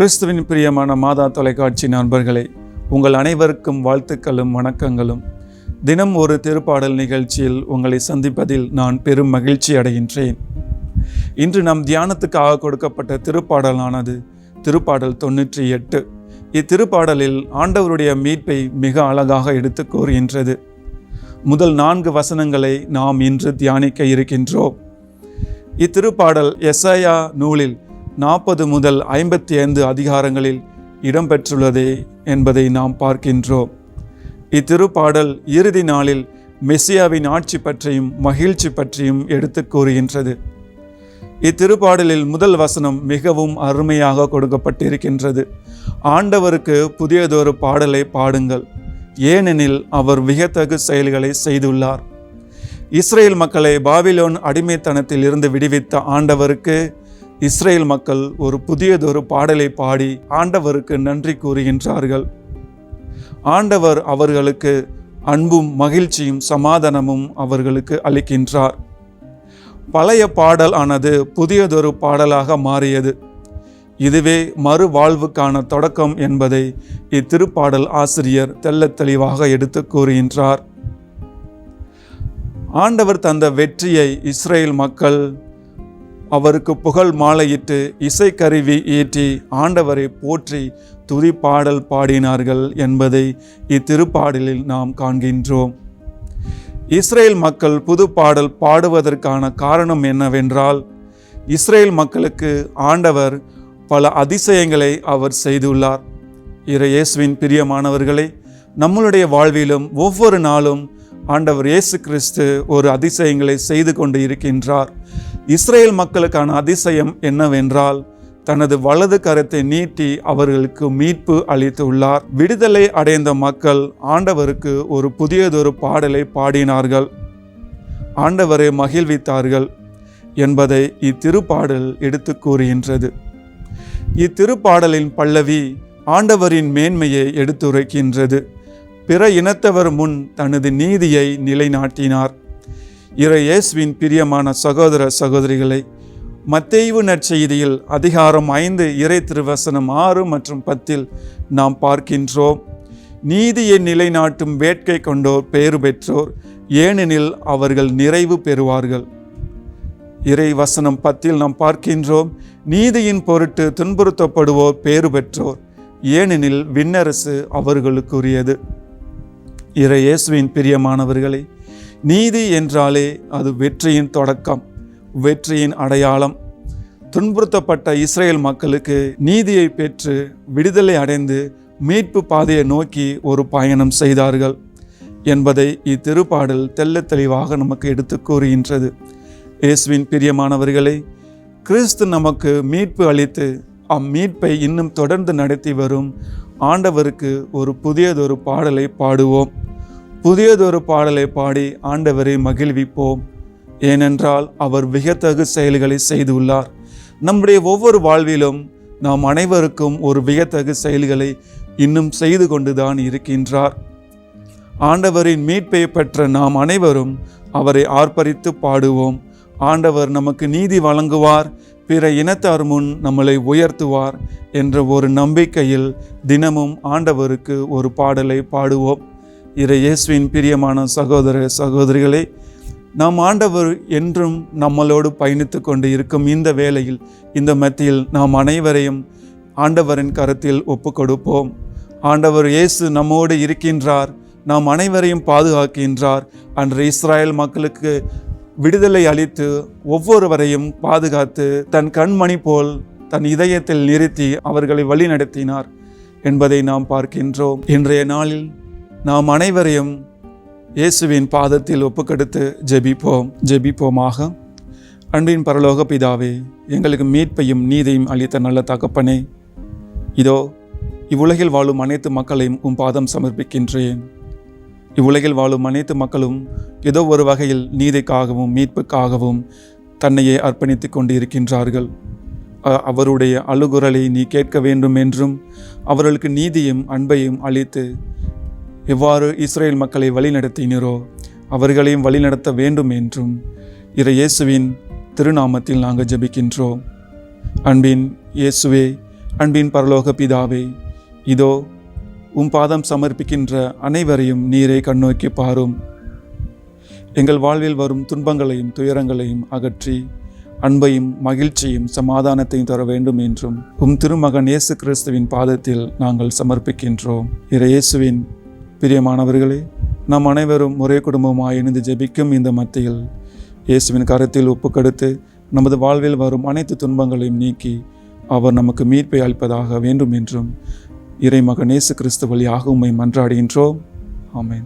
கிறிஸ்துவின் பிரியமான மாதா தொலைக்காட்சி நண்பர்களே உங்கள் அனைவருக்கும் வாழ்த்துக்களும் வணக்கங்களும். தினம் ஒரு திருப்பாடல் நிகழ்ச்சியில் உங்களை சந்திப்பதில் நான் பெரும் மகிழ்ச்சி அடைகின்றேன். இன்று நம் தியானத்துக்காக கொடுக்கப்பட்ட திருப்பாடலானது திருப்பாடல் தொண்ணூற்றி எட்டு. இத்திருப்பாடலில் ஆண்டவருடைய மீட்பை மிக அழகாக எடுத்து கூறுகின்றது. முதல் நான்கு வசனங்களை நாம் இன்று தியானிக்க இருக்கின்றோம். இத்திருப்பாடல் எஸ்ஐயா நூலில் நாற்பது முதல் ஐம்பத்தி ஐந்து அதிகாரங்களில் இடம்பெற்றுள்ளதே என்பதை நாம் பார்க்கின்றோம். இத்திருப்பாடல் இறுதி நாளில் மெஸ்ஸியாவின் ஆட்சி பற்றியும் மகிழ்ச்சி பற்றியும் எடுத்து கூறுகின்றது. இத்திருப்பாடலில் முதல் வசனம் மிகவும் அருமையாக கொடுக்கப்பட்டிருக்கின்றது. ஆண்டவருக்கு புதியதொரு பாடலை பாடுங்கள். ஏனெனில் அவர் மிகத்தகு செயல்களை செய்துள்ளார். இஸ்ரேல் மக்களை பாபிலோன் அடிமைத்தனத்தில் இருந்து விடுவித்த ஆண்டவருக்கு இஸ்ரேல் மக்கள் ஒரு புதியதொரு பாடலை பாடி ஆண்டவருக்கு நன்றி கூறுகின்றார்கள். ஆண்டவர் அவர்களுக்கு அன்பும் மகிழ்ச்சியும் சமாதானமும் அவர்களுக்கு அளிக்கின்றார். பழைய பாடல் ஆனது புதியதொரு பாடலாக மாறியது. இதுவே மறுவாழ்வுக்கான தொடக்கம் என்பதை இத்திருப்பாடல் ஆசிரியர் தெல்ல தெளிவாக எடுத்து கூறுகின்றார். ஆண்டவர் தந்த வெற்றியை இஸ்ரேல் மக்கள் அவருக்கு புகழ் மாலையிட்டு இசைக்கருவி ஏற்றி ஆண்டவரை போற்றி துதி பாடல் பாடினார்கள் என்பதை இத்திருப்பாடலில் நாம் காண்கின்றோம். இஸ்ரேல் மக்கள் புது பாடல் பாடுவதற்கான காரணம் என்னவென்றால் இஸ்ரேல் மக்களுக்கு ஆண்டவர் பல அதிசயங்களை அவர் செய்துள்ளார். இறையேசுவின் பிரியமானவர்களை நம்மளுடைய வாழ்விலும் ஒவ்வொரு நாளும் ஆண்டவர் இயேசு கிறிஸ்து ஒரு அதிசயங்களை செய்து கொண்டு இருக்கின்றார். இஸ்ரேல் மக்களுக்கான அதிசயம் என்னவென்றால் தனது வலது கரத்தை நீட்டி அவர்களுக்கு மீட்பு அளித்துள்ளார். விடுதலை அடைந்த மக்கள் ஆண்டவருக்கு ஒரு புதியதொரு பாடலை பாடினார்கள். ஆண்டவரை மகிழ்வித்தார்கள் என்பதை இத்திருப்பாடல் எடுத்து கூறுகின்றது. இத்திருப்பாடலின் பல்லவி ஆண்டவரின் மேன்மையை எடுத்துரைக்கின்றது. பிற இனத்தவர் முன் தனது நீதியை நிலைநாட்டினார். இறையேசுவின் பிரியமான சகோதர சகோதரிகளை மத்தேய்வு நற்செய்தியில் அதிகாரம் ஐந்து இறை திருவசனம் ஆறு மற்றும் பத்தில் நாம் பார்க்கின்றோம். நீதியை நிலைநாட்டும் வேட்கை கொண்டோர் பெயர் பெற்றோர் ஏனெனில் அவர்கள் நிறைவு பெறுவார்கள். இறை வசனம் பத்தில் நாம் பார்க்கின்றோம் நீதியின் பொருட்டு துன்புறுத்தப்படுவோர் பேறு பெற்றோர் ஏனெனில் விண்ணரசு அவர்களுக்குரியது. இறை இயேசுவின் பிரியமானவர்களே நீதி என்றாலே அது வெற்றியின் தொடக்கம் வெற்றியின் அடையாளம். துன்புறுத்தப்பட்ட இஸ்ரேல் மக்களுக்கு நீதியை பெற்று விடுதலை அடைந்து மீட்பு பாதையை நோக்கி ஒரு பயணம் செய்தார்கள் என்பதை இத்திருப்பாடல் தெல்ல தெளிவாக நமக்கு எடுத்து கூறுகின்றது. இயேசுவின் பிரியமானவர்களே கிறிஸ்து நமக்கு மீட்பு அளித்து அம்மீட்பை இன்னும் தொடர்ந்து நடத்தி வரும் ஆண்டவருக்கு ஒரு புதியதொரு பாடலை பாடுவோம். புதியதொரு பாடலை பாடி ஆண்டவரை மகிழ்விப்போம். ஏனென்றால் அவர் வியத்தகு செயல்களை செய்துள்ளார். நம்முடைய ஒவ்வொரு வாழ்விலும் நாம் அனைவருக்கும் ஒரு வியத்தகு செயல்களை இன்னும் செய்து கொண்டுதான் இருக்கின்றார். ஆண்டவரின் மீட்பை பெற்ற நாம் அனைவரும் அவரை ஆர்ப்பரித்து பாடுவோம். ஆண்டவர் நமக்கு நீதி வழங்குவார் பிற இனத்தார் முன் நம்மளை உயர்த்துவார் என்ற ஒரு நம்பிக்கையில் தினமும் ஆண்டவருக்கு ஒரு பாடலை பாடுவோம். இறை இயேசுவின் பிரியமான சகோதர சகோதரிகளே நாம் ஆண்டவர் என்றும் நம்மளோடு பயணித்து கொண்டு இருக்கும் இந்த வேளையில் இந்த மத்தியில் நாம் அனைவரையும் ஆண்டவரின் கருத்தில் ஒப்பு கொடுப்போம் ஆண்டவர் இயேசு நம்மோடு இருக்கின்றார் நாம் அனைவரையும் பாதுகாக்கின்றார். அன்று இஸ்ராயல் மக்களுக்கு விடுதலை அளித்து ஒவ்வொருவரையும் பாதுகாத்து தன் கண்மணி போல் தன் இதயத்தில் நிறுத்தி அவர்களை வழிநடத்தினார் என்பதை நாம் பார்க்கின்றோம். இன்றைய நாளில் நாம் அனைவரையும் இயேசுவின் பாதத்தில் ஒப்புக்கெடுத்து ஜெபிப்போம் ஜெபிப்போமாக. அன்பின் பரலோக பிதாவே எங்களுக்கு மீட்பையும் நீதியும் அளித்த நல்ல தகப்பனே இதோ இவ்வுலகில் வாழும் அனைத்து மக்களையும் உம் பாதம் சமர்ப்பிக்கின்றேன். இவ்வுலகில் வாழும் அனைத்து மக்களும் ஏதோ ஒரு வகையில் நீதிக்காகவும் மீட்புக்காகவும் தன்னையே அர்ப்பணித்து கொண்டு இருக்கின்றார்கள் அவருடைய அழுகுரலை நீ கேட்க வேண்டும் என்றும் அவர்களுக்கு நீதியும் அன்பையும் அளித்து எவ்வாறு இஸ்ரேல் மக்களை வழிநடத்தினரோ அவர்களையும் வழிநடத்த வேண்டும் என்றும் இறை இயேசுவின் திருநாமத்தில் நாங்கள் ஜெபிக்கின்றோம் அன்பின் இயேசுவே அன்பின் பரலோக பிதாவே இதோ உம் பாதம் சமர்ப்பிக்கின்ற அனைவரையும் நீரை கண்ணோக்கி பாரும். எங்கள் வாழ்வில் வரும் துன்பங்களையும் துயரங்களையும் அகற்றி அன்பையும் மகிழ்ச்சியும் சமாதானத்தையும் தர வேண்டும் என்றும் உம் திருமகன் இயேசு கிறிஸ்துவின் பாதத்தில் நாங்கள் சமர்ப்பிக்கின்றோம். இறை இயேசுவின் பிரியமானவர்களே நாம் அனைவரும் ஒரே குடும்பமாக இணைந்து ஜெபிக்கும் இந்த மத்தியில் இயேசுவின் கரத்தில் ஒப்புக்கடுத்து நமது வாழ்வில் வரும் அனைத்து துன்பங்களையும் நீக்கி அவர் நமக்கு மீட்பை அளிப்பதாக வேண்டும் என்றும் இறைமகன் இயேசு கிறிஸ்து வழியாக உம்மை மன்றாடுகின்றோம். ஆமேன்.